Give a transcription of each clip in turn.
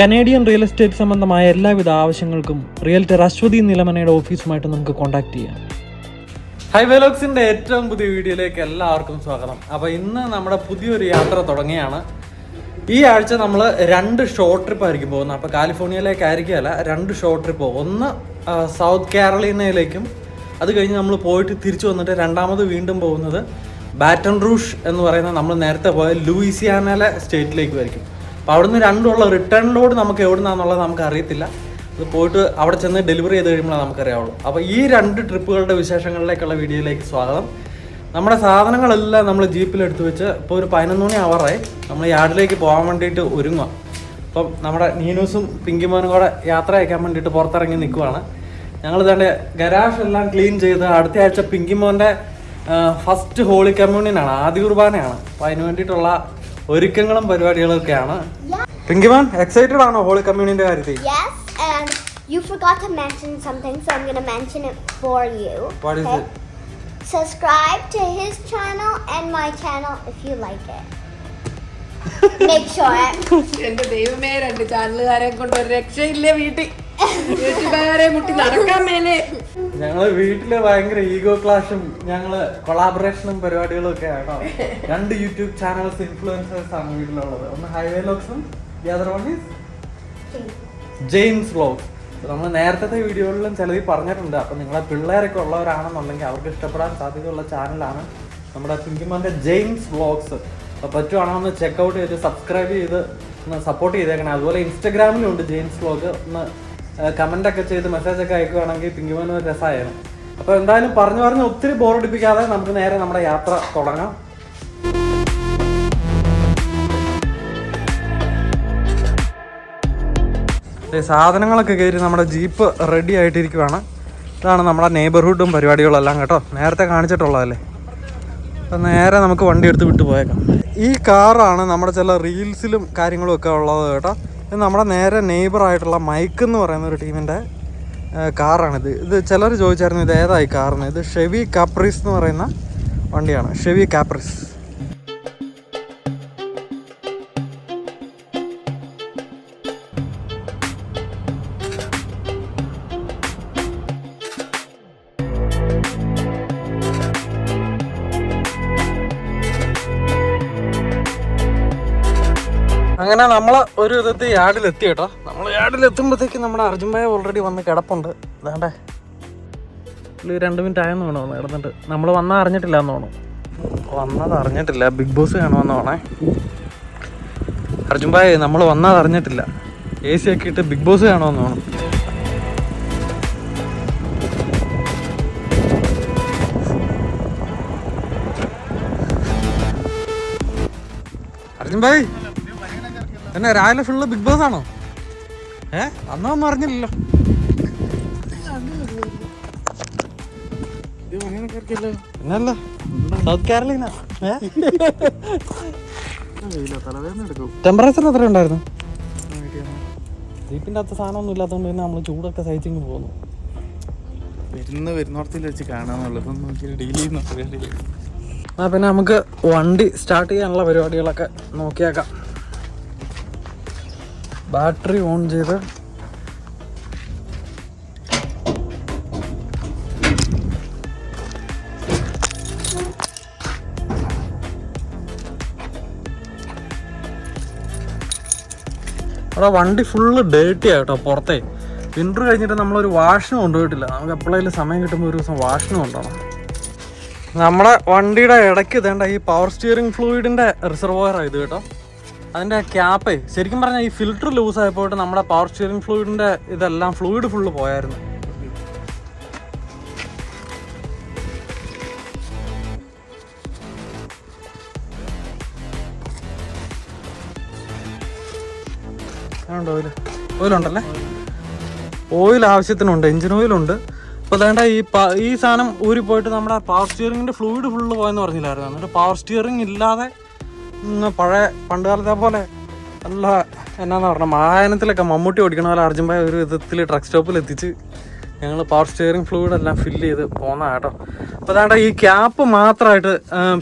Canadian real estate സംബന്ധമായ എല്ലാവിധ ആവശ്യങ്ങൾക്കും റിയൽറ്റർ അശ്വതി നിലമനയുടെ ഓഫീസുമായിട്ട് നമുക്ക് കോൺടാക്ട് ചെയ്യാം. ഹൈ വെലോക്സിന്റെ ഏറ്റവും പുതിയ വീഡിയോയിലേക്ക് എല്ലാവർക്കും സ്വാഗതം. അപ്പോൾ ഇന്ന് നമ്മുടെ പുതിയൊരു യാത്ര തുടങ്ങിയാണ് ഈ ആഴ്ച നമ്മൾ രണ്ട് ഷോർട്ട് ട്രിപ്പ് ആയിരിക്കും പോകുന്നത്. അപ്പോൾ കാലിഫോർണിയയിലേക്ക് ആയിരിക്കുകയല്ല രണ്ട് ഷോർട്ട് ട്രിപ്പ് ഒന്ന് സൗത്ത് കാരളീനയിലേക്കും അത് കഴിഞ്ഞ് നമ്മൾ പോയിട്ട് തിരിച്ചു വന്നിട്ട് രണ്ടാമത് വീണ്ടും പോകുന്നത് ബാറ്റൺ റൂഷ് എന്ന് പറയുന്ന നമ്മൾ നേരത്തെ പോയ ലൂയിസിയാനയിലെ സ്റ്റേറ്റിലേക്ക് ആയിരിക്കും അപ്പോൾ അവിടുന്ന് രണ്ടുള്ള റിട്ടേൺ ലോഡ് നമുക്ക് എവിടെ നിന്നാണെന്നുള്ളത് നമുക്ക് അറിയത്തില്ല അത് പോയിട്ട് അവിടെ ചെന്ന് ഡെലിവറി ചെയ്ത് കഴിയുമ്പോഴാണ് നമുക്കറിയാവുള്ളൂ. അപ്പോൾ ഈ രണ്ട് ട്രിപ്പുകളുടെ വിശേഷങ്ങളിലേക്കുള്ള വീഡിയോയിലേക്ക് സ്വാഗതം. നമ്മുടെ സാധനങ്ങളെല്ലാം നമ്മൾ ജീപ്പിൽ എടുത്തു വെച്ച് ഇപ്പോൾ ഒരു പതിനൊന്ന് മണി അവറായി നമ്മൾ യാർഡിലേക്ക് പോകാൻ വേണ്ടിയിട്ട് ഒരുങ്ങുക അപ്പം നമ്മുടെ നീനൂസും പിങ്കിമോനും കൂടെ യാത്ര അയക്കാൻ വേണ്ടിയിട്ട് പുറത്തിറങ്ങി നിൽക്കുവാണ്. ഞങ്ങൾ തന്നെ ഗരാഷ് എല്ലാം ക്ലീൻ ചെയ്ത് അടുത്ത ആഴ്ച പിങ്കിമോന്റെ ഫസ്റ്റ് ഹോളി കമ്മ്യൂണിയനാണ് ആദ്യ കുർബാനയാണ് അപ്പോൾ അതിന് വേണ്ടിയിട്ടുള്ള ഒരുക്കങ്ങളും പരിപാടികളൊക്കെയാണ് പിങ്കിമാൻ എക്സൈറ്റഡ് ആണോ ഹോളി കമ്മ്യൂണിന്റെ കാര്യത്തിൽ you forgot to mention something, so I'm gonna mention it for you. What is okay? it? Subscribe to his channel and my channel if you like it. Make sure. എന്റെ ദൈവമേ രണ്ട് ചാനലുകാരെ കൊണ്ട് ഒരു രക്ഷയില്ലേ വീട്ടിൽ മുട്ടി നടക്കാൻ ഞങ്ങൾ വീട്ടിൽ ഭയങ്കര ഈഗോ ക്ലാഷും ഞങ്ങൾ കൊളാബറേഷനും പരിപാടികളും ഒക്കെ ആണോ രണ്ട് യൂട്യൂബ് ചാനൽസ് ഇൻഫ്ലുവൻസേഴ്സ് ആണ് വീട്ടിലുള്ളത്. ഒന്ന് ഹൈവേ ലോക്സും ജെയിംസ് വ്ലോഗ്സ് നമ്മൾ നേരത്തെ വീഡിയോകളിലും ചിലത് പറഞ്ഞിട്ടുണ്ട്. അപ്പൊ നിങ്ങളെ പിള്ളേരൊക്കെ ഉള്ളവരാണെന്നുണ്ടെങ്കിൽ അവർക്ക് ഇഷ്ടപ്പെടാൻ സാധ്യതയുള്ള ചാനലാണ് നമ്മുടെ പിങ്കിമാന്റെ ജെയിംസ് വ്ലോഗ്സ് അപ്പോൾ പറ്റുവാണോ ഒന്ന് ചെക്കൗട്ട് ചെയ്ത് സബ്സ്ക്രൈബ് ചെയ്ത് ഒന്ന് സപ്പോർട്ട് ചെയ്തേക്കണം. അതുപോലെ ഇൻസ്റ്റാഗ്രാമിലും ഉണ്ട് ജെയിംസ് വ്ലോഗ് ഒന്ന് കമന്റ് ഒക്കെ ചെയ്ത് മെസ്സേജ് ഒക്കെ അയക്കുകയാണെങ്കിൽ പിങ്കിമാൻ ഒരു രസമായിരുന്നു അപ്പോൾ എന്തായാലും പറഞ്ഞു പറഞ്ഞ് ഒത്തിരി ബോറടിപ്പിക്കാതെ നമുക്ക് നേരെ നമ്മുടെ യാത്ര തുടങ്ങാം. സാധനങ്ങളൊക്കെ കയറി നമ്മുടെ ജീപ്പ് റെഡി ആയിട്ടിരിക്കുവാണ്. ഇതാണ് നമ്മുടെ നെയ്ബർഹുഡും പരിപാടികളെല്ലാം കേട്ടോ. നേരത്തെ കാണിച്ചിട്ടുള്ളതല്ലേ. അപ്പം നേരെ നമുക്ക് വണ്ടി എടുത്ത് വിട്ടു പോയേക്കാം. ഈ കാറാണ് നമ്മുടെ ചില റീൽസിലും കാര്യങ്ങളും ഒക്കെ ഉള്ളത് കേട്ടോ. ഇത് നമ്മുടെ നേരെ നെയ്ബറായിട്ടുള്ള മൈക്ക് എന്ന് പറയുന്ന ഒരു ടീമിന്റെ കാറാണിത്. ഇത് ചിലർ ചോദിച്ചായിരുന്നു ഇത് ഏതായി കാറിന്? ഇത് ഷെവി കാപ്രിസ് എന്ന് പറയുന്ന വണ്ടിയാണ്. ഷെവി കാപ്രിസ് അങ്ങനെ നമ്മൾ ഒരു വിധത്തിൽ യാർഡിൽ എത്തി കേട്ടോ. നമ്മൾ യാർഡിൽ എത്തുമ്പോഴത്തേക്ക് നമ്മുടെ അർജുൻ ഓൾറെഡി വന്ന് കിടപ്പുണ്ട്. അതാണ്ടേ പുള്ളി രണ്ട് മിനിറ്റ് ആയെന്ന് വേണോ കിടന്നിട്ട്. നമ്മൾ വന്നാൽ അറിഞ്ഞിട്ടില്ല എന്ന് തോന്നുന്നു. വന്നത് അറിഞ്ഞിട്ടില്ല. ബിഗ് ബോസ് കാണുമെന്ന് വേണേ അർജുൻ ഭായ് നമ്മൾ വന്നത് അറിഞ്ഞിട്ടില്ല. എ സി ഒക്കെ ഇട്ട് ബിഗ് ബോസ് കാണുമെന്ന് വേണം അർജുൻ ഭായ് എന്നെ രാവിലെ ഫുള്ള് ബിഗ് ബോസ് ആണോ? ഏ? അന്നൊന്നും അറിഞ്ഞില്ലല്ലോ എന്നല്ല സൗത്ത് കാരളീന ടെമ്പറേച്ചർ എത്ര ഉണ്ടായിരുന്നു? ജീപ്പിന്റെ അകത്ത് സാധനമൊന്നും ഇല്ലാത്തതുകൊണ്ട് തന്നെ നമ്മൾ ചൂടൊക്കെ സഹിച്ചിങ്ങ് പോകുന്നു വരുന്ന വരുന്നിടത്തിൽ വെച്ച് കാണാന്നുള്ളത് ഡീൽ ചെയ്യുന്ന പരിപാടിയില്ല ആ പിന്നെ നമുക്ക് വണ്ടി സ്റ്റാർട്ട് ചെയ്യാനുള്ള പരിപാടികളൊക്കെ നോക്കിയേക്കാം. ബാറ്ററി ഓൺ ചെയ്ത് അവിടെ വണ്ടി ഫുള്ള് ഡേർട്ടി ആട്ടോ പുറത്തെ. വിന്റർ കഴിഞ്ഞിട്ട് നമ്മളൊരു വാഷിന് കൊണ്ടുപോയിട്ടില്ല. നമുക്ക് എപ്പോഴേലും സമയം കിട്ടുമ്പോൾ ഒരു ദിവസം വാഷിന് കൊണ്ടുപോകണം നമ്മുടെ വണ്ടിയുടെ ഇടയ്ക്ക് ഇതേണ്ട ഈ പവർ സ്റ്റിയറിംഗ് ഫ്ലൂയിഡിന്റെ റിസർവോയർ ഇത് കേട്ടോ. അതിന്റെ ക്യാപ്പേ. ശരിക്കും പറഞ്ഞാൽ ഈ ഫിൽറ്റർ ലൂസ് ആയപ്പോട്ട് നമ്മുടെ പവർ സ്റ്റിയറിംഗ് ഫ്ലൂയിഡിന്റെ ഇതെല്ലാം ഫ്ലൂയിഡ് ഫുള്ള് പോയായിരുന്നു. ഓയിൽ ഓയിലുണ്ടല്ലേ ഓയിൽ ആവശ്യത്തിനുണ്ട് എഞ്ചിൻ ഓയിലുണ്ട് അപ്പോൾ അതേണ്ട ഈ ഈ സാധനം ഊരി പോയിട്ട് നമ്മുടെ പവർ സ്റ്റിയറിംഗിന്റെ ഫ്ലൂയിഡ് ഫുള്ള് പോയെന്ന് പറഞ്ഞില്ലായിരുന്നു? എന്നിട്ട് പവർ സ്റ്റിയറിംഗ് ഇല്ലാതെ പഴയ പണ്ട് കാലത്തെ പോലെ നല്ല എന്നാന്ന് പറഞ്ഞാൽ മായനത്തിലൊക്കെ മമ്മൂട്ടി ഓടിക്കണ പോലെ അർജുൻ ഭായ ഒരു വിധത്തിൽ ട്രക്ക് സ്റ്റോപ്പിൽ എത്തിച്ച് ഞങ്ങൾ പവർ സ്റ്റിയറിംഗ് ഫ്ലൂയിഡ് എല്ലാം ഫില്ല് ചെയ്ത് പോന്ന കേട്ടോ. അപ്പോൾ അതാണ്ട് ഈ ക്യാപ്പ് മാത്രമായിട്ട്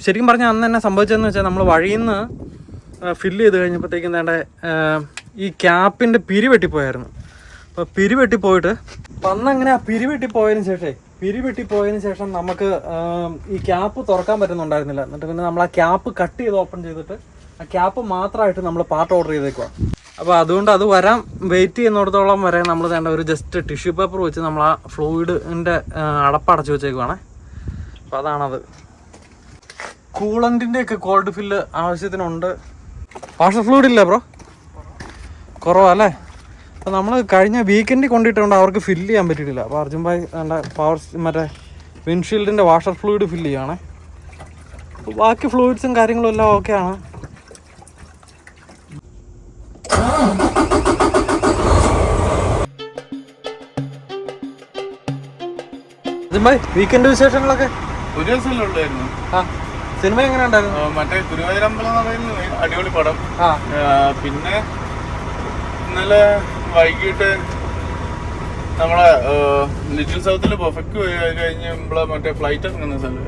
ശരിക്കും പറഞ്ഞാൽ അന്ന് തന്നെ സംഭവിച്ചതെന്ന് വെച്ചാൽ നമ്മൾ വഴിയിൽ നിന്ന് ഫില്ല് ചെയ്ത് കഴിഞ്ഞപ്പോഴത്തേക്കും വേണ്ട ഈ ക്യാപ്പിന്റെ പിരി വെട്ടിപ്പോയായിരുന്നു. അപ്പോൾ പിരി വെട്ടിപ്പോയിട്ട് ആ പിരിവെട്ടി പോയതിനു ശേഷമേ പിരി വെട്ടിപ്പോയതിന് ശേഷം നമുക്ക് ഈ ക്യാപ്പ് തുറക്കാൻ പറ്റുന്നുണ്ടായിരുന്നില്ല. എന്നിട്ട് പിന്നെ നമ്മൾ ആ ക്യാപ്പ് കട്ട് ചെയ്ത് ഓപ്പൺ ചെയ്തിട്ട് ആ ക്യാപ്പ് മാത്രമായിട്ട് നമ്മൾ പാർട്ട് ഓർഡർ ചെയ്തേക്കുവാ. അപ്പോൾ അതുകൊണ്ട് അത് വരാൻ വെയിറ്റ് ചെയ്യുന്നിടത്തോളം വരെ നമ്മൾ വേണ്ട ഒരു ജസ്റ്റ് ടിഷ്യൂ പേപ്പർ വെച്ച് നമ്മൾ ആ ഫ്ലൂയിഡിന്റെ അടപ്പടച്ച് വെച്ചേക്കുവാണേ. അപ്പോൾ അതാണത്. കൂളന്റിന്റെ ഒക്കെ കോൾഡ് ഫില്ല് ആവശ്യത്തിനുണ്ട്. വാഷർ ഫ്ലൂയിഡ് ഇല്ല ബ്രോ കുറവാ അല്ലേ? അപ്പോൾ നമ്മൾ കഴിഞ്ഞ വീക്കെൻഡിൽ കൊണ്ടിട്ടുണ്ട് അവർക്ക് ഫില്ല് ചെയ്യാൻ പറ്റിയിട്ടില്ല. അപ്പോൾ അർജുൻ ഭായ് വേണ്ട പവർ മറ്റേ വിൻഷീൽഡിന്റെ വാഷർ ഫ്ലൂയിഡ് ഫില്ല് ചെയ്യണേ ബാക്കി ഫ്ലൂയിഡ്സും കാര്യങ്ങളും എല്ലാം ഓക്കെയാണ് വീക്കെൻഡ് വിശേഷങ്ങളൊക്കെ? ഒരു ദിവസമല്ലേ ഉള്ളായിരുന്നു ആ സിനിമ എങ്ങനെ ഉണ്ടായിരുന്നു? മറ്റേ എന്ന് പറയുന്നത് അടിപൊളി പടം. ആ, പിന്നെ ഇന്നലെ വൈകിട്ട് നമ്മളെ ലിറ്റിൽ സൗത്തിൽ പെർഫെക്റ്റ് പോയി. അത് കഴിഞ്ഞ് നമ്മളെ മറ്റേ ഫ്ലൈറ്റ് ഇറങ്ങുന്ന സ്ഥലം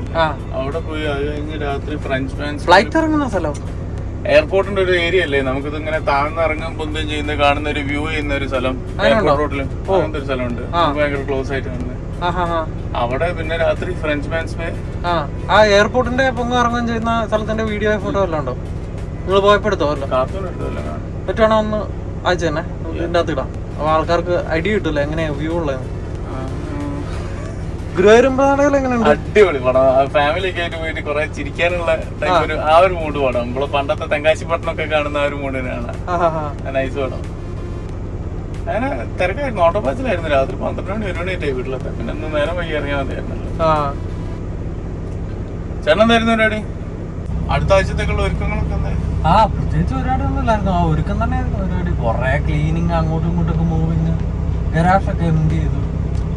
അവിടെ പോയി. അത് കഴിഞ്ഞ് രാത്രി ഫ്രഞ്ച് ഫാൻസ് ഫ്ലൈറ്റ് ഇറങ്ങുന്ന സ്ഥലം? എയർപോർട്ടിന്റെ ഒരു ഏരിയ അല്ലേ നമുക്കിത് ഇങ്ങനെ താഴ്ന്ന് ഇറങ്ങും പൊന്തും ചെയ്യുന്ന കാണുന്ന ഒരു വ്യൂ ചെയ്യുന്ന ഒരു സ്ഥലം? എയർപോർട്ട് റോഡിൽ അങ്ങനത്തെ ഒരു സ്ഥലമുണ്ട്. ഭയങ്കര ക്ലോസ് ആയിട്ട് ഹാ അവിടെ പിന്നെ രാത്രി ഫ്രഞ്ച് മാൻസ് പേ. ആ. എയർപോർട്ടിന്റെ പൊങ്ങ് ഇറങ്ങുകയും ചെയ്യുന്ന സ്ഥലത്തിന്റെ വീഡിയോ ഫോട്ടോ എല്ലാം ഉണ്ടോ? നിങ്ങൾ പോയപ്പോ എടുത്തോ അല്ലോ കാർട്ടൂൺ എടുത്തോ കാണാൻ പറ്റുവാണോ ഒന്ന് അയച്ചു തന്നെ? ഇടാം അപ്പൊ ആൾക്കാർക്ക് ഐഡിയ കിട്ടില്ല. എങ്ങനെയാ വ്യൂ ഉള്ളത്? അടിപൊളി പടം ഫാമിലി ഒക്കെ ആയിട്ട് പോയിട്ട് കുറെ ചിരിക്കാനുള്ള type ഒരു ആ ഒരു മൂഡ് പടം നമ്മൾ പണ്ടത്തെ തെങ്കാശി പട്ടണമൊക്കെ കാണുന്ന ആ ഒരു നൈസ് പടം അങ്ങനെ തിരക്കായിരുന്നു. ഓട്ടോപാച്ചിലായിരുന്നു രാത്രി പന്ത്രണ്ട് മണി ഒരു മണി ആയിട്ടായി വീട്ടിലെത്താൻ. പിന്നെ ഇന്ന് നേരം വൈകി ഇറങ്ങിയാൽ മതിയായിരുന്നല്ലോ ആ. ചേട്ടൻ എന്തായിരുന്നു പരിപാടി? അടുത്ത ആഴ്ചത്തേക്കുള്ള ഒരുക്കങ്ങളൊക്കെ എന്തായി ആ പ്രത്യേകിച്ച് പരിപാടി ഇല്ലായിരുന്നു ആ ഒരുക്കം തന്നെ പരിപാടി. കൊറേ ക്ലീനിങ് അങ്ങോട്ടും ഇങ്ങോട്ടൊക്കെ മൂവിങ് ഗരാഷൊക്കെ എന്ത് ചെയ്തു?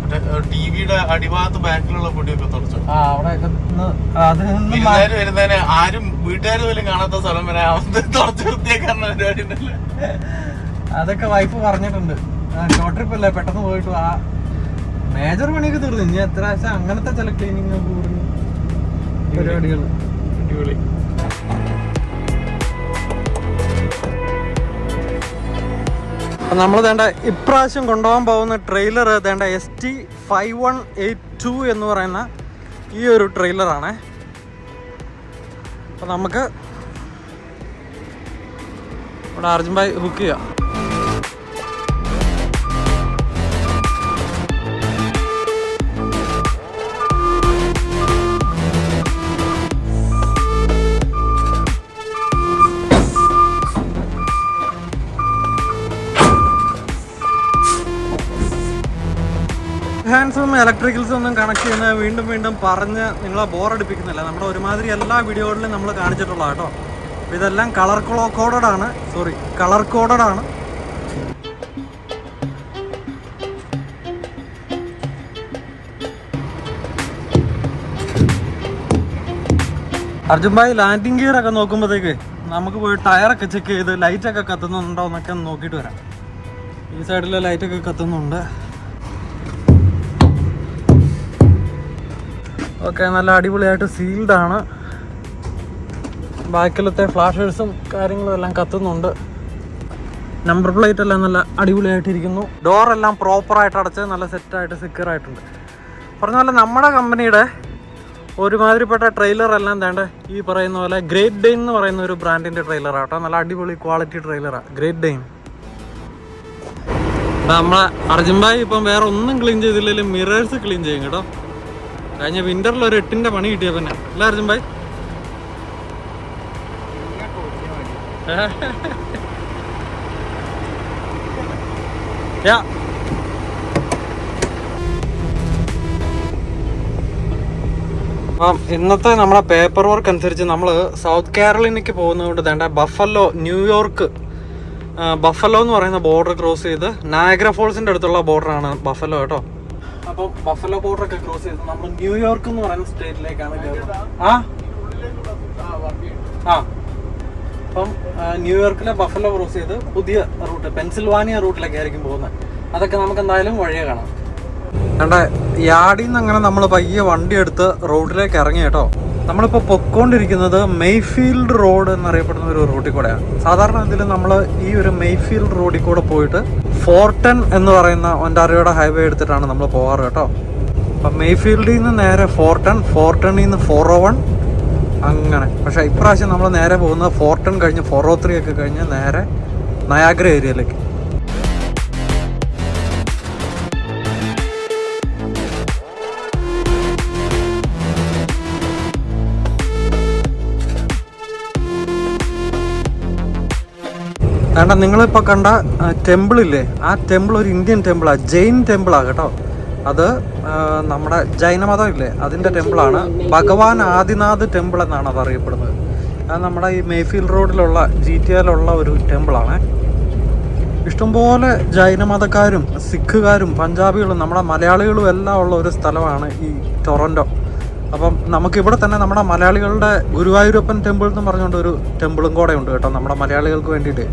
മറ്റേ ടി വിയുടെ അടിഭാഗത്ത് ബാക്കിലുള്ള പൊടിയൊക്കെ തുടച്ചു. ആ അവിടെയൊക്കെ ഒന്ന് അത് ഒന്ന് വരുന്നതിന് ആരും വീട്ടുകാർ പോലും കാണാത്ത സ്ഥലം വരെ അവസ്ഥ തുടച്ചു വൃത്തിയാക്കാനുള്ള പരിപാടി ഉണ്ടല്ലേ. അതൊക്കെ വൈഫ് പറഞ്ഞിട്ടുണ്ട്. ഷോർട്ട് ട്രിപ്പ് അല്ലേ പെട്ടെന്ന് പോയിട്ട് ആ മേജർ പണിയൊക്കെ തീർന്നു. ഇനി എത്ര പ്രാവശ്യം അങ്ങനത്തെ ചില ക്ലീനിങ് പരിപാടികൾ അടിപൊളി. നമ്മൾ വേണ്ട ഇപ്രാവശ്യം കൊണ്ടുപോകാൻ പോകുന്ന ട്രെയിലർ വേണ്ട S T five one eight two എന്ന് പറയുന്ന ഈ ഒരു ട്രെയിലറാണ് അപ്പം നമുക്ക് ഇവിടെ അർജുൻ ഭായ് ഹുക്ക് ചെയ്യാം. ഹാൻഡ്സും ഇലക്ട്രിക്കൽസ് ഒന്നും കണക്ട് ചെയ്യുന്ന വീണ്ടും വീണ്ടും പറഞ്ഞ് നിങ്ങളെ ബോറടിപ്പിക്കുന്നില്ല നമ്മുടെ ഒരുമാതിരി എല്ലാ വീഡിയോകളിലും നമ്മൾ കാണിച്ചിട്ടുള്ള കേട്ടോ. അപ്പോൾ ഇതെല്ലാം കളർ കോഡഡ് ആണ്. സോറി കളർ കോഡഡ് ആണ്. അർജുൻ ഭായ് ലാൻഡിങ് ഗിയർ ഒക്കെ നോക്കുമ്പോഴത്തേക്ക് നമുക്ക് പോയി ടയറൊക്കെ ചെക്ക് ചെയ്ത് ലൈറ്റൊക്കെ കത്തുന്നുണ്ടോ എന്നൊക്കെ നോക്കിയിട്ട് വരാം. ഈ സൈഡിലെ ലൈറ്റൊക്കെ കത്തുന്നുണ്ട്. ഓക്കെ നല്ല അടിപൊളിയായിട്ട് സീൽഡ് ആണ്. ബാക്കിലത്തെ ഫ്ലാഷേഴ്സും കാര്യങ്ങളും എല്ലാം കത്തുന്നുണ്ട്. നമ്പർ പ്ലേറ്റ് എല്ലാം നല്ല അടിപൊളിയായിട്ടിരിക്കുന്നു. ഡോറെല്ലാം പ്രോപ്പറായിട്ട് അടച്ച് നല്ല സെറ്റായിട്ട് സെക്യൂർ ആയിട്ടുണ്ട്. പറഞ്ഞ പോലെ നമ്മുടെ കമ്പനിയുടെ ഒരുമാതിരിപ്പെട്ട ട്രെയിലർ എല്ലാം തേണ്ട ഈ പറയുന്ന പോലെ ഗ്രേറ്റ് ഡെയിൻ എന്ന് പറയുന്ന ഒരു ബ്രാൻഡിന്റെ ട്രെയിലറാണ് കേട്ടോ. നല്ല അടിപൊളി ക്വാളിറ്റി ട്രെയിലറാണ് ഗ്രേറ്റ് ഡെയിൻ നമ്മളെ അർജുൻ ഭായി ഇപ്പം വേറെ ഒന്നും ക്ലീൻ ചെയ്തില്ലെങ്കിലും മിറേഴ്സ് ക്ലീൻ ചെയ്യും കേട്ടോ. കഴിഞ്ഞ വിന്ററിൽ ഒരു എട്ടിന്റെ പണി കിട്ടിയ പിന്നെ. അല്ല അർജുൻ ഭായ്. യാ. ഇന്നത്തെ നമ്മുടെ പേപ്പർ വർക്ക് അനുസരിച്ച് നമ്മൾ സൗത്ത് കേരളിനേക്ക് പോകുന്നതുകൊണ്ട് വേണ്ട ബഫല്ലോ ന്യൂയോർക്ക് ബഫല്ലോ എന്ന് പറയുന്ന ബോർഡർ ക്രോസ് ചെയ്ത് നായഗ്ര ഫോൾസിന്റെ അടുത്തുള്ള ബോർഡറാണ് ബഫല്ലോ കേട്ടോ. അപ്പം ബഫലോ ബോർഡർ ഒക്കെ ക്രോസ് ചെയ്ത് നമ്മൾ ന്യൂയോർക്ക് എന്ന് പറയുന്ന സ്റ്റേറ്റിലേക്കാണ് കയറുന്നത് ആ? ആ. അപ്പം ന്യൂയോർക്കിലെ ബഫലോ ക്രോസ് ചെയ്ത് പുതിയ റൂട്ട് പെൻസിൽവാനിയ റൂട്ടിലൊക്കെ ആയിരിക്കും പോകുന്നത്. അതൊക്കെ നമുക്ക് എന്തായാലും വഴിയെ കാണാം. കണ്ട യാർഡിൽ അങ്ങനെ നമ്മൾ പയ്യെ വണ്ടി എടുത്ത് റോഡിലേക്ക് ഇറങ്ങി കേട്ടോ. നമ്മളിപ്പോൾ പൊക്കോണ്ടിരിക്കുന്നത് മെയ്ഫീൽഡ് റോഡ് എന്നറിയപ്പെടുന്ന ഒരു റോഡിൽ കൂടെയാണ്. സാധാരണ ഇതിൽ നമ്മൾ ഈ ഒരു മെയ്ഫീൽഡ് റോഡിൽ കൂടെ പോയിട്ട് ഫോർട്ടൺ എന്ന് പറയുന്ന ഒന്റാറിയോയുടെ ഹൈവേ എടുത്തിട്ടാണ് നമ്മൾ പോകാറ് കേട്ടോ. അപ്പം മെയ്ഫീൽഡിൽ നിന്ന് നേരെ ഫോർട്ടൺ ഫോർട്ടണിൽ നിന്ന് ഫോർ വൺ അങ്ങനെ. പക്ഷേ ഇപ്രാവശ്യം നമ്മൾ നേരെ പോകുന്നത് ഫോർട്ടൺ കഴിഞ്ഞ് ഫോർ ഓ ത്രീ ഒക്കെ കഴിഞ്ഞ് നേരെ നയാഗ്ര ഏരിയയിലേക്ക് വേണ്ട നിങ്ങളിപ്പോൾ കണ്ട ടെമ്പിളില്ലേ ആ ടെമ്പിൾ ഒരു ഇന്ത്യൻ ടെമ്പിളാണ് ജെയിൻ ടെമ്പിളാണ് കേട്ടോ. അത് നമ്മുടെ ജൈനമതം ഇല്ലേ? അതിന്റെ ടെമ്പിളാണ് ഭഗവാൻ ആദിനാഥ് ടെമ്പിൾ എന്നാണ് അത് അറിയപ്പെടുന്നത്. അത് നമ്മുടെ ഈ മേഫീൽഡ് റോഡിലുള്ള ജി ടി എയിലുള്ള ഒരു ടെമ്പിളാണ് ഇഷ്ടംപോലെ ജൈനമതക്കാരും സിഖുകാരും പഞ്ചാബികളും നമ്മുടെ മലയാളികളും എല്ലാം ഉള്ള ഒരു സ്ഥലമാണ് ഈ ടൊറന്റോ അപ്പം നമുക്കിവിടെ തന്നെ നമ്മുടെ മലയാളികളുടെ ഗുരുവായൂരപ്പൻ ടെമ്പിൾ എന്ന് പറഞ്ഞുകൊണ്ട് ഒരു ടെമ്പിളും കൂടെ ഉണ്ട് കേട്ടോ നമ്മുടെ മലയാളികൾക്ക് വേണ്ടിയിട്ട്.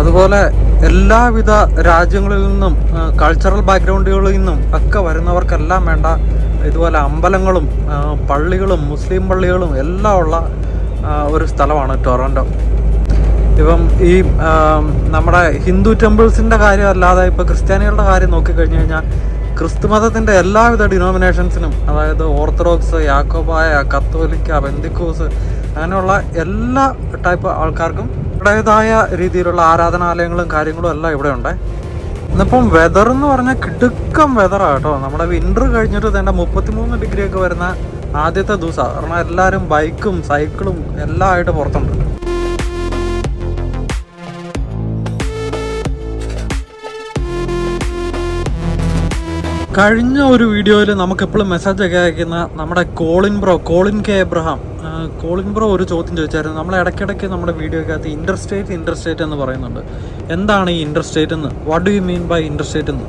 അതുപോലെ എല്ലാവിധ രാജ്യങ്ങളിൽ നിന്നും കൾച്ചറൽ ബാക്ക്ഗ്രൗണ്ടുകളിൽ നിന്നും ഒക്കെ വരുന്നവർക്കെല്ലാം വേണ്ട ഇതുപോലെ അമ്പലങ്ങളും പള്ളികളും മുസ്ലിം പള്ളികളും എല്ലാം ഉള്ള ഒരു സ്ഥലമാണ് ടൊറന്റോ ഇപ്പം ഈ നമ്മുടെ ഹിന്ദു ടെമ്പിൾസിന്റെ കാര്യം അല്ലാതെ ഇപ്പോൾ ക്രിസ്ത്യാനികളുടെ കാര്യം നോക്കിക്കഴിഞ്ഞു കഴിഞ്ഞാൽ ക്രിസ്തു മതത്തിന്റെ എല്ലാവിധ ഡിനോമിനേഷൻസിനും അതായത് ഓർത്തഡോക്സ് യാക്കോബായ കത്തോലിക്ക ബന്ദിക്കോസ് അങ്ങനെയുള്ള എല്ലാ ടൈപ്പ് ആൾക്കാർക്കും അവരുടേതായ രീതിയിലുള്ള ആരാധനാലയങ്ങളും കാര്യങ്ങളും എല്ലാം ഇവിടെ ഉണ്ട്. ഇന്നിപ്പം വെതർ എന്ന് പറഞ്ഞാൽ കിടുക്കം വെതറാണ് കേട്ടോ. നമ്മുടെ വിന്റർ കഴിഞ്ഞിട്ട് തന്നെ മുപ്പത്തിമൂന്ന് ഡിഗ്രി ഒക്കെ വരുന്ന ആദ്യത്തെ ദിവസമാണ് കാരണം എല്ലാവരും ബൈക്കും സൈക്കിളും എല്ലാം ആയിട്ട് പുറത്തുണ്ട്. കഴിഞ്ഞ ഒരു വീഡിയോയിൽ നമുക്ക് എപ്പോഴും മെസ്സേജ് ഒക്കെ അയക്കുന്ന നമ്മുടെ Colin bro Colin K Abraham. Colin bro ഒരു ചോദ്യം ചോദിച്ചായിരുന്നു. നമ്മൾ ഇടയ്ക്കിടയ്ക്ക് നമ്മുടെ വീഡിയോക്കകത്ത് ഇന്റർസ്റ്റേറ്റ് ഇന്റർസ്റ്റേറ്റ് എന്ന് പറയുന്നുണ്ട്. എന്താണ് ഈ ഇന്റർസ്റ്റേറ്റ് എന്ന്? What do you mean by interstate എന്ന്?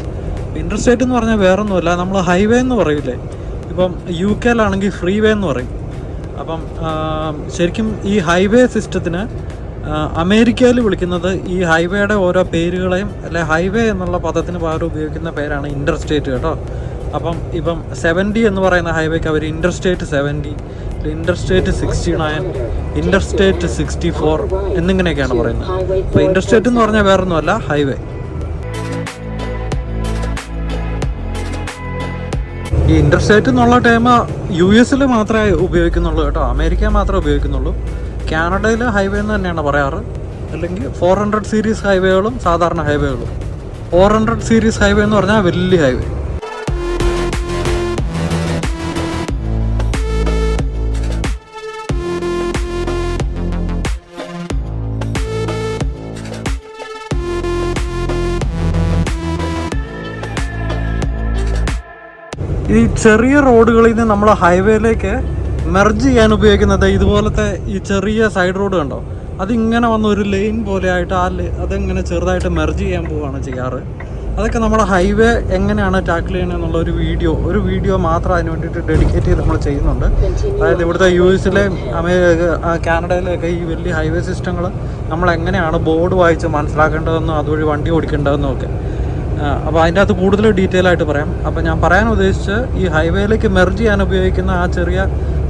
ഇന്റർസ്റ്റേറ്റ് എന്ന് പറഞ്ഞാൽ വേറൊന്നുമല്ല നമ്മൾ ഹൈവേ എന്ന് പറയില്ലേ ഇപ്പം യു കെയിലാണെങ്കിൽ ഫ്രീ വേ എന്ന് പറയും. അപ്പം ശരിക്കും ഈ ഹൈവേ സിസ്റ്റത്തിന് അമേരിക്കയിൽ വിളിക്കുന്നത് ഈ ഹൈവേയുടെ ഓരോ പേരുകളെയും അല്ലെ ഹൈവേ എന്നുള്ള പദത്തിന് പകരം ഉപയോഗിക്കുന്ന പേരാണ് ഇന്റർസ്റ്റേറ്റ് കേട്ടോ. അപ്പം ഇപ്പം സെവന്റി എന്ന് പറയുന്ന ഹൈവേക്ക് അവർ interstate seventy interstate sixty nine interstate sixty four എന്നിങ്ങനെയൊക്കെയാണ് പറയുന്നത്. അപ്പോൾ ഇന്റർസ്റ്റേറ്റ് എന്ന് പറഞ്ഞാൽ വേറൊന്നുമല്ല ഹൈവേ. ഈ ഇന്റർസ്റ്റേറ്റ് എന്നുള്ള ടേം യു എസിൽ മാത്രമേ ഉപയോഗിക്കുന്നുള്ളൂ കേട്ടോ. അമേരിക്ക മാത്രമേ ഉപയോഗിക്കുന്നുള്ളൂ. കാനഡയിൽ ഹൈവേ എന്ന് തന്നെയാണ് പറയാറ്. അല്ലെങ്കിൽ ഫോർ ഹൺഡ്രഡ് സീരീസ് ഹൈവേകളും സാധാരണ ഹൈവേകളും ഫോർ ഹൺഡ്രഡ് സീരീസ് ഹൈവേ എന്ന് പറഞ്ഞാൽ വലിയ ഹൈവേ ഈ ചെറിയ റോഡുകളിൽ നിന്ന് നമ്മൾ ഹൈവേയിലേക്ക് മെർജ് ചെയ്യാൻ ഉപയോഗിക്കുന്നത് ഇതുപോലത്തെ ഈ ചെറിയ സൈഡ് റോഡ് കണ്ടോ? അതിങ്ങനെ വന്ന ഒരു ലെയിൻ പോലെ ആയിട്ട് ആ അതിങ്ങനെ ചെറുതായിട്ട് മെർജ് ചെയ്യാൻ പോവുകയാണ് ചെയ്യാറ്. അതൊക്കെ നമ്മുടെ ഹൈവേ എങ്ങനെയാണ് ടാക്കിൾ ചെയ്യണമെന്നുള്ള ഒരു വീഡിയോ ഒരു വീഡിയോ മാത്രം അതിന് വേണ്ടിയിട്ട് ഡെഡിക്കേറ്റ് ചെയ്ത് നമ്മൾ ചെയ്യുന്നുണ്ട്. അതായത് ഇവിടുത്തെ യു എസിലെയും അമേരിക്ക ഈ വലിയ ഹൈവേ സിസ്റ്റങ്ങൾ നമ്മൾ എങ്ങനെയാണ് ബോർഡ് വായിച്ച് മനസ്സിലാക്കേണ്ടതെന്നും അതുവഴി വണ്ടി ഓടിക്കേണ്ടതെന്നും ഒക്കെ. അപ്പോൾ അതിന്റെ അകത്ത് കൂടുതൽ ഡീറ്റെയിൽ ആയിട്ട് പറയാം. അപ്പോൾ ഞാൻ പറയാൻ ഉദ്ദേശിച്ച് ഈ ഹൈവേയിലേക്ക് മെർജ് ചെയ്യാൻ ഉപയോഗിക്കുന്ന ആ ചെറിയ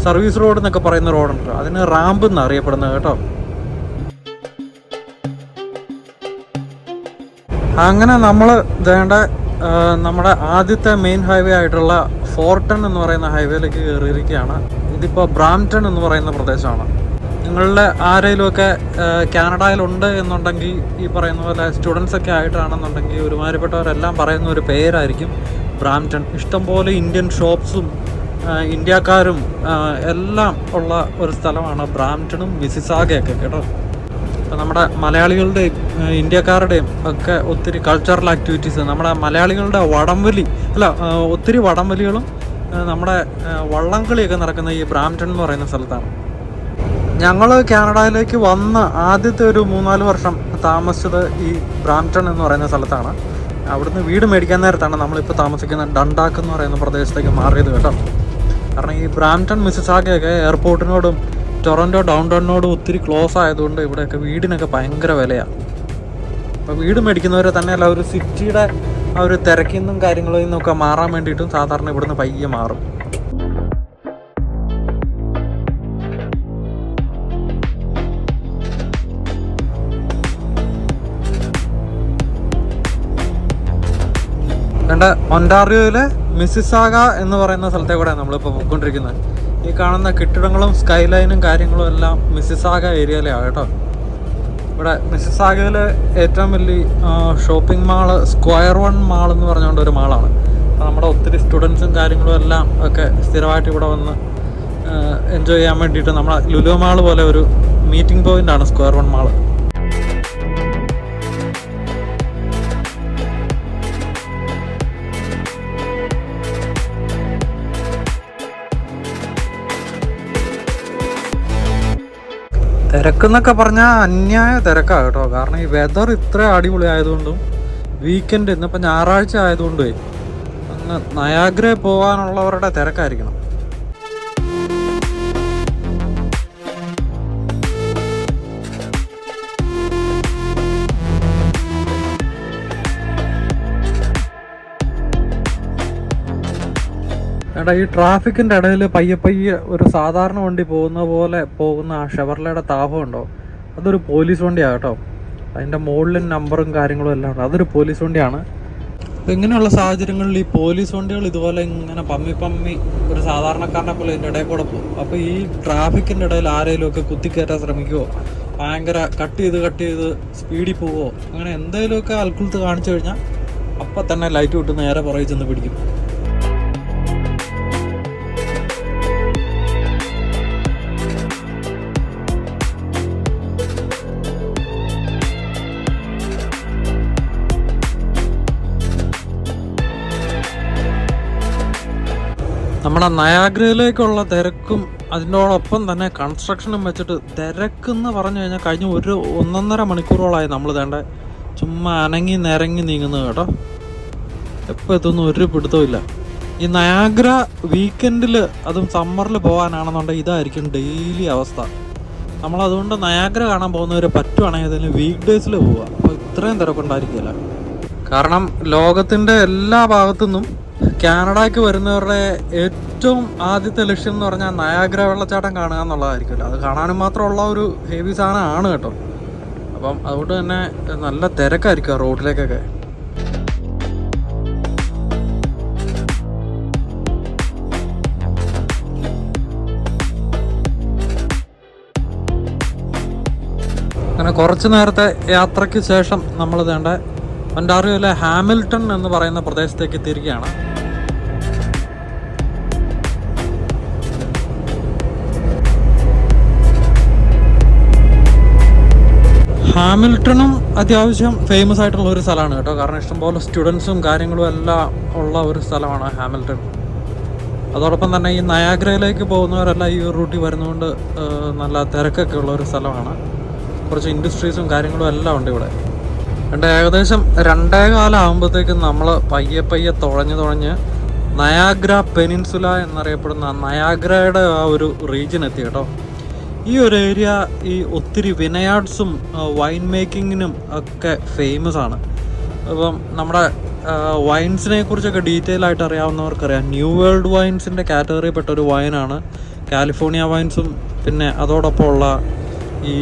സർവീസ് റോഡ് എന്നൊക്കെ പറയുന്ന റോഡുണ്ട് അതിന് റാമ്പ് എന്ന് അറിയപ്പെടുന്നത് കേട്ടോ. അങ്ങനെ നമ്മൾ വേണ്ട നമ്മുടെ ആദ്യത്തെ മെയിൻ ഹൈവേ ആയിട്ടുള്ള ഫോർട്ടൺ എന്ന് പറയുന്ന ഹൈവേയിലേക്ക് കയറിയിരിക്കുകയാണ്. ഇതിപ്പോൾ ബ്രാംപ്ടൺ എന്ന് പറയുന്ന പ്രദേശമാണ്. നിങ്ങളുടെ ആരെങ്കിലുമൊക്കെ കാനഡയിലുണ്ട് എന്നുണ്ടെങ്കിൽ ഈ പറയുന്ന പോലെ സ്റ്റുഡൻസ് ഒക്കെ ആയിട്ടാണെന്നുണ്ടെങ്കിൽ ഒരുമാതിരിപ്പെട്ടവരെല്ലാം പറയുന്ന ഒരു പേരായിരിക്കും ബ്രാംപ്റ്റൺ. ഇഷ്ടംപോലെ ഇന്ത്യൻ ഷോപ്സും ഇന്ത്യക്കാരും എല്ലാം ഉള്ള ഒരു സ്ഥലമാണ് ബ്രാംപ്റ്റണും മിസിസാഗയൊക്കെ കേട്ടോ. ഇപ്പം നമ്മുടെ മലയാളികളുടെയും ഇന്ത്യക്കാരുടെയും ഒക്കെ ഒത്തിരി കൾച്ചറൽ ആക്ടിവിറ്റീസ് നമ്മുടെ മലയാളികളുടെ വടംവലി അല്ല ഒത്തിരി വടംവലികളും നമ്മുടെ വള്ളംകളിയൊക്കെ നടക്കുന്ന ഈ ബ്രാംപ്റ്റൺ എന്ന് പറയുന്ന സ്ഥലത്താണ്. ഞങ്ങൾ കാനഡയിലേക്ക് വന്ന ആദ്യത്തെ ഒരു മൂന്നാൽ വർഷം താമസിച്ചത് ഈ ബ്രാംപ്ടൺ എന്ന് പറയുന്ന സ്ഥലത്താണ്. അവിടുന്ന് വീട് മേടിക്കാൻ നേരത്താണ് നമ്മളിപ്പോൾ താമസിക്കുന്ന ഡണ്ടാക്ക് എന്ന് പറയുന്ന പ്രദേശത്തേക്ക് മാറിയത് കേട്ടോ. കാരണം ഈ ബ്രാംപ്ടൺ മിസിസാഗയൊക്കെ എയർപോർട്ടിനോടും ടൊറന്റോ ഡൗൺ ടൗണിനോടും ഒത്തിരി ക്ലോസ് ആയതുകൊണ്ട് ഇവിടെയൊക്കെ വീടിനൊക്കെ ഭയങ്കര വിലയാണ് അപ്പോൾ വീട് മേടിക്കുന്നവരെ തന്നെയല്ല ഒരു സിറ്റിയുടെ ആ ഒരു തിരക്കിൽ നിന്നും കാര്യങ്ങളിൽ നിന്നൊക്കെ മാറാൻ വേണ്ടിയിട്ടും സാധാരണ ഇവിടുന്ന് പയ്യെ മാറും. വേണ്ട ഒന്റാറിയോയിലെ മിസിസാഗ എന്ന് പറയുന്ന സ്ഥലത്തെ കൂടെയാണ് നമ്മളിപ്പോൾ പോയിക്കൊണ്ടിരിക്കുന്നത്. ഈ കാണുന്ന കെട്ടിടങ്ങളും സ്കൈ ലൈനും കാര്യങ്ങളും എല്ലാം മിസിസാഗ ഏരിയയിലാണ് കേട്ടോ. ഇവിടെ മിസിസാഗയിലെ ഏറ്റവും വലിയ shopping mall square one mall എന്ന് പറഞ്ഞുകൊണ്ട് ഒരു മാളാണ് അപ്പോൾ നമ്മുടെ ഒത്തിരി സ്റ്റുഡൻസും കാര്യങ്ങളും എല്ലാം ഒക്കെ സ്ഥിരമായിട്ട് ഇവിടെ വന്ന് എൻജോയ് ചെയ്യാൻ വേണ്ടിയിട്ട് നമ്മുടെ ലുലു മാൾ പോലെ ഒരു മീറ്റിംഗ് പോയിന്റ് ആണ് സ്ക്വയർ വൺ മാൾ തിരക്കെന്നൊക്കെ പറഞ്ഞാൽ അന്യായ തിരക്കാണ് കേട്ടോ. കാരണം ഈ വെതർ ഇത്ര അടിപൊളി ആയതുകൊണ്ടും വീക്കെൻഡ് ഇന്നിപ്പോൾ ഞായറാഴ്ച ആയതുകൊണ്ടേ അങ്ങ് നയാഗ്രയിൽ പോകാനുള്ളവരുടെ തിരക്കായിരിക്കണം. എടാ ഈ ട്രാഫിക്കിന്റെ ഇടയിൽ പയ്യെ പയ്യെ ഒരു സാധാരണ വണ്ടി പോകുന്ന പോലെ പോകുന്ന ആ ഷെവർലയുടെ താപം ഉണ്ടോ? അതൊരു പോലീസ് വണ്ടിയാണ് കേട്ടോ. അതിന്റെ മുകളിലും നമ്പറും കാര്യങ്ങളും എല്ലാം ഉണ്ട്. അതൊരു പോലീസ് വണ്ടിയാണ്. ഇങ്ങനെയുള്ള സാഹചര്യങ്ങളിൽ ഈ പോലീസ് വണ്ടികൾ ഇതുപോലെ ഇങ്ങനെ പമ്മി പമ്മി ഒരു സാധാരണക്കാരനെ പോലെ ഇതിന്റെ ഇടയിൽ കൂടെ പോകും. അപ്പൊ ഈ ട്രാഫിക്കിന്റെ ഇടയിൽ ആരെങ്കിലും ഒക്കെ കുത്തിക്കയറ്റാൻ ശ്രമിക്കുമോ ഭയങ്കര കട്ട് ചെയ്ത് കട്ട് ചെയ്ത് സ്പീഡിൽ പോവോ? അങ്ങനെ എന്തെങ്കിലുമൊക്കെ അൽക്കുലത്ത് കാണിച്ചു കഴിഞ്ഞാൽ അപ്പം തന്നെ ലൈറ്റ് വിട്ട് നേരെ പുറകെ ചെന്ന് പിടിക്കും. നമ്മുടെ നയാഗ്രയിലേക്കുള്ള തിരക്കും അതിനോടൊപ്പം തന്നെ കൺസ്ട്രക്ഷനും വെച്ചിട്ട് തിരക്കെന്ന് പറഞ്ഞു കഴിഞ്ഞാൽ കഴിഞ്ഞ ഒരു ഒന്നൊന്നര മണിക്കൂറോളമായി നമ്മൾ തേണ്ട ചുമ്മാ അനങ്ങി നിരങ്ങി നീങ്ങുന്നത് കേട്ടോ. എപ്പോൾ എത്തുന്നു ഒരു പിടുത്തവും ഈ നയാഗ്ര വീക്കെൻഡിൽ അതും സമ്മറിൽ പോകാനാണെന്നുണ്ടെങ്കിൽ ഇതായിരിക്കും ഡെയിലി അവസ്ഥ. നമ്മളതുകൊണ്ട് നയാഗ്ര കാണാൻ പോകുന്നവർ പറ്റുവാണെങ്കിൽ അതിന് വീക്ക് ഡേയ്സിൽ പോവുക. അപ്പോൾ ഇത്രയും തിരക്കുണ്ടായിരിക്കില്ല കാരണം ലോകത്തിന്റെ എല്ലാ ഭാഗത്തുനിന്നും കാനഡയ്ക്ക് വരുന്നവരുടെ ഏറ്റവും ആദ്യത്തെ ലക്ഷ്യം എന്ന് പറഞ്ഞാൽ നയാഗ്ര വെള്ളച്ചാട്ടം കാണുക എന്നുള്ളതായിരിക്കുമല്ലോ. അത് കാണാനും മാത്രമുള്ള ഒരു ഹെവി സാധനമാണ് കേട്ടോ. അപ്പം അതുകൊണ്ട് തന്നെ നല്ല തിരക്കായിരിക്കും റോഡിലേക്കൊക്കെ. അങ്ങനെ കുറച്ച് നേരത്തെ യാത്രയ്ക്ക് ശേഷം നമ്മൾ വേണ്ട ഒൻഡാറിയോയിലെ ഹാമിൽട്ടൺ എന്ന് പറയുന്ന പ്രദേശത്തേക്ക് എത്തിയിരിക്കുകയാണ്. ഹാമിൽട്ടണും അത്യാവശ്യം ഫേമസ് ആയിട്ടുള്ള ഒരു സ്ഥലമാണ് കേട്ടോ. കാരണം ഇഷ്ടംപോലെ സ്റ്റുഡൻസും കാര്യങ്ങളും എല്ലാം ഉള്ള ഒരു സ്ഥലമാണ് ഹാമിൽട്ടൺ. അതോടൊപ്പം തന്നെ ഈ നയാഗ്രയിലേക്ക് പോകുന്നവരെല്ലാം ഈ റൂട്ടിൽ വരുന്നതുകൊണ്ട് നല്ല തിരക്കൊക്കെ ഉള്ള ഒരു സ്ഥലമാണ്. കുറച്ച് ഇൻഡസ്ട്രീസും കാര്യങ്ങളും എല്ലാം ഉണ്ട് ഇവിടെ. രണ്ട് ഏകദേശം രണ്ടേ കാലം ആകുമ്പോഴത്തേക്കും നമ്മൾ പയ്യെ പയ്യെ തുഴഞ്ഞ് തുഴഞ്ഞ് നയാഗ്ര പെനിൻസുല എന്നറിയപ്പെടുന്ന നയാഗ്രയുടെ ആ ഒരു റീജിയൻ എത്തി കേട്ടോ. ഈ ഒരു ഏരിയ ഈ ഒത്തിരി വിനയാർട്സും വൈൻ മേക്കിങ്ങിനും ഒക്കെ ഫേമസ് ആണ്. അപ്പം നമ്മുടെ വൈൻസിനെ കുറിച്ചൊക്കെ ഡീറ്റെയിൽ ആയിട്ട് അറിയാവുന്നവർക്കറിയാം. ന്യൂ വേൾഡ് വൈൻസിന്റെ കാറ്റഗറിയിൽപ്പെട്ട ഒരു വൈനാണ് കാലിഫോർണിയ വൈൻസും പിന്നെ അതോടൊപ്പം ഉള്ള ഈ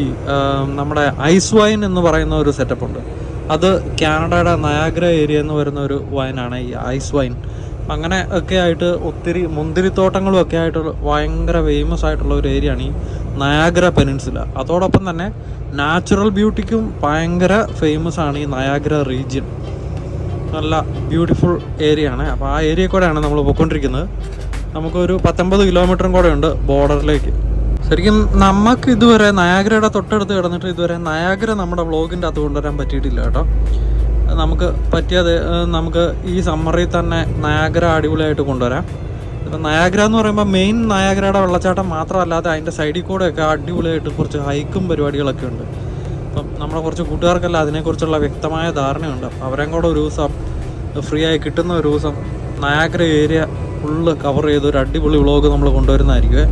നമ്മുടെ ഐസ് വൈൻ എന്ന് പറയുന്ന ഒരു സെറ്റപ്പ് ഉണ്ട്. അത് കാനഡയുടെ നയാഗ്ര ഏരിയ എന്ന് വരുന്ന ഒരു വൈനാണ് ഈ ഐസ് വൈൻ അങ്ങനെ ഒക്കെ ആയിട്ട് ഒത്തിരി മുന്തിരിത്തോട്ടങ്ങളും ഒക്കെ ആയിട്ട് ഭയങ്കര ഫേമസ് ആയിട്ടുള്ള ഒരു ഏരിയയാണ് ഈ നയാഗ്ര പെനിൻസുല അതോടൊപ്പം തന്നെ നാച്ചുറൽ ബ്യൂട്ടിക്കും ഭയങ്കര ഫേമസ് ആണ് ഈ നയാഗ്ര റീജിയൻ നല്ല ബ്യൂട്ടിഫുൾ ഏരിയ ആണ്. അപ്പോൾ ആ ഏരിയ കൂടെയാണ് നമ്മൾ പോയിക്കൊണ്ടിരിക്കുന്നത്. നമുക്കൊരു പത്തൊമ്പത് കിലോമീറ്ററും കൂടെ ഉണ്ട് ബോർഡറിലേക്ക് ശരിക്കും നമുക്ക് ഇതുവരെ നയാഗ്രയുടെ തൊട്ടടുത്ത് കിടന്നിട്ട് ഇതുവരെ നയാഗ്ര നമ്മുടെ വ്ളോഗിന്റെ അകത്ത് കൊണ്ടുവരാൻ പറ്റിയിട്ടില്ല കേട്ടോ. നമുക്ക് പറ്റിയത് നമുക്ക് ഈ സമ്മറിൽ തന്നെ നയാഗ്ര അടിപൊളിയായിട്ട് കൊണ്ടുവരാം. ഇപ്പം നയാഗ്ര എന്ന് പറയുമ്പോൾ മെയിൻ നയാഗ്രയുടെ വെള്ളച്ചാട്ടം മാത്രമല്ലാതെ അതിന്റെ സൈഡിൽ കൂടെയൊക്കെ അടിപൊളിയായിട്ട് കുറച്ച് ഹൈക്കും പരിപാടികളൊക്കെ ഉണ്ട്. അപ്പം നമ്മുടെ കുറച്ച് കൂട്ടുകാർക്കെല്ലാം അതിനെക്കുറിച്ചുള്ള വ്യക്തമായ ധാരണയുണ്ട്. അപ്പം അവരെയും കൂടെ ഒരു ദിവസം ഫ്രീ ആയി കിട്ടുന്ന ഒരു ദിവസം നയാഗ്ര ഏരിയ ഫുള്ള് കവർ ചെയ്ത് ഒരു അടിപൊളി വ്ളോഗ് നമ്മൾ കൊണ്ടുവരുന്നതായിരിക്കുമേ